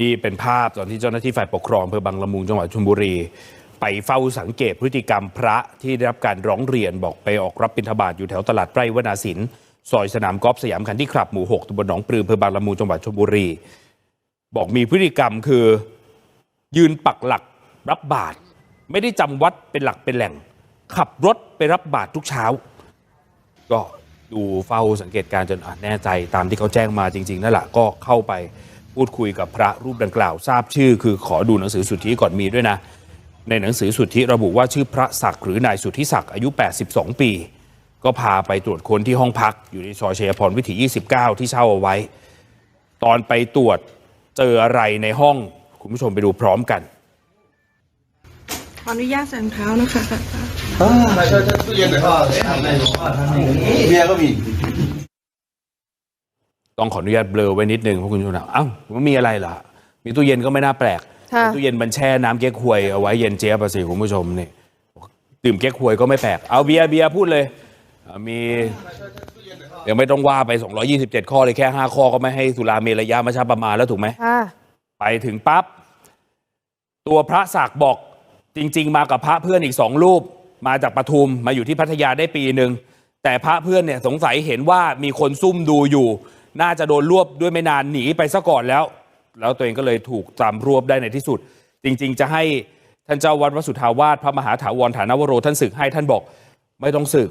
นี่เป็นภาพตอนที่เจ้าหน้าที่ฝ่ายปกครองอำเภอบางละมุงจังหวัดชลบุรี ไปเฝ้าสังเกตพฤติกรรมพระที่ได้รับการร้องเรียนบอกไปออกรับบิณฑบาตอยู่แถวตลาดไร่วนาสินซอยสนามกอล์ฟสยามคันที่ขับหมู่ 6ตำบลหนองปลืออำเภอบางละมุงจังหวัดชลบุรี บอกมีพฤติกรรมคือยืนปักหลักรับบาตรไม่ได้จำวัดเป็นหลักเป็นแหล่ง ขับรถไปรับบาตรทุกเช้า ก็ดูเฝ้าสังเกตการณ์จนแน่ใจตามที่เขาแจ้งมาจริง ๆนั่นแหละก็เข้าไป พูดคุยกับพระรูปดังกล่าว ทราบชื่อ คือขอดูหนังสือสุทธิก่อนมีด้วยนะ ในหนังสือสุทธิระบุว่าชื่อพระศักดิ์หรือนายสุทธิศักดิ์อายุ 82 ปี ก็พาไปตรวจค้นที่ห้องพัก อยู่ในซอยชัยพรวิถี 29 ที่เช่าเอาไว้ ตอนไปตรวจเจออะไรในห้องคุณผู้ชมไปดูพร้อมกันขออนุญาตใส่รองเท้านะคะใช่ใช่ตู้เย็นไหนพ่อเมียก็มี ต้องขออนุญาตเบลอไว้นิดนึงเพราะคุณผู้ชมถามเอ้ามันมีอะไรล่ะ มีตู้เย็นก็ไม่น่าแปลกค่ะตู้เย็นมันแช่น้ำเก๊กฮวยเอาไว้เย็นเจี๊ยบอะสิคุณผู้ชมนี่ดื่มเก๊กฮวยก็ไม่แปลกเอาเบียร์เบียร์พูดเลยอะมีเดี๋ยวไม่ต้องว่าไป 227 ข้อเลยแค่ 5 ข้อก็ไม่ให้สุราเมรยามาชาประมาณแล้วถูกไหม ค่ะ ไปถึงปั๊บ ตัวพระศักดิ์บอกจริง ๆ มากับพระเพื่อนอีกสองรูป มาจากปทุมมาอยู่ที่พัทยาได้ปีหนึ่งแต่พระเพื่อนเนี่ยสงสัยเห็นว่ามีคนซุ่มดูอยู่ น่าจะโดนรวบด้วยไม่นานหนีไปซะก่อนแล้ว แล้วตัวเองก็เลยถูกตามรวบได้ในที่สุด จริง ๆ จะให้ท่านเจ้าวัดวดสุทธาวาสพระมหาถาวรฐานวโรท่านศึกให้ท่านบอกไม่ต้องศึก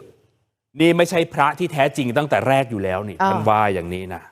นี่ไม่ใช่พระที่แท้จริงตั้งแต่แรกอยู่แล้วนี่อ้าวท่านว่าอย่างนี้นะ